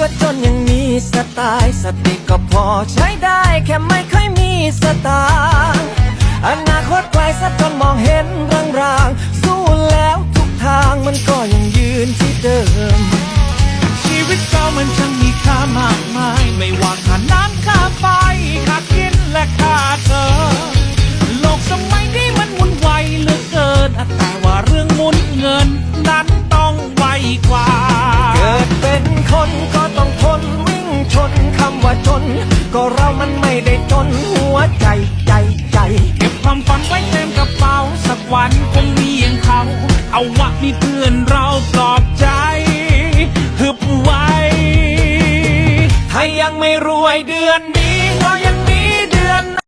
ก็จนยังมีสไตล์สติก็พอใช้ได้แค่ไม่ค่อยมีสตางค์อนาคตไกลซะจนมองเห็นรางๆสู้แล้วทุกทางมันก็ยังยืนที่เดิม ชีวิตเรามันช่างมีค่ามากมาย ไม่ว่าค่าน้ำค่าไฟค่ากินและค่าเธอโลกสมัยนี้มันหมุนไวเหลือเกินแต่ว่าเรื่องหมุนเงินนั้นต้องไวกว่า เกิดเป็นคนก็ น ก็เรามันไม่ได้จนหัวใจใจใจ เก็บความฝันไว้เต็มกระเป๋า สักวันคงมีอย่างเขา เอาวะมีเพื่อนเราปลอบใจฮึบไว้ ถ้ายังไม่รวยเดือนนี้เรายังมี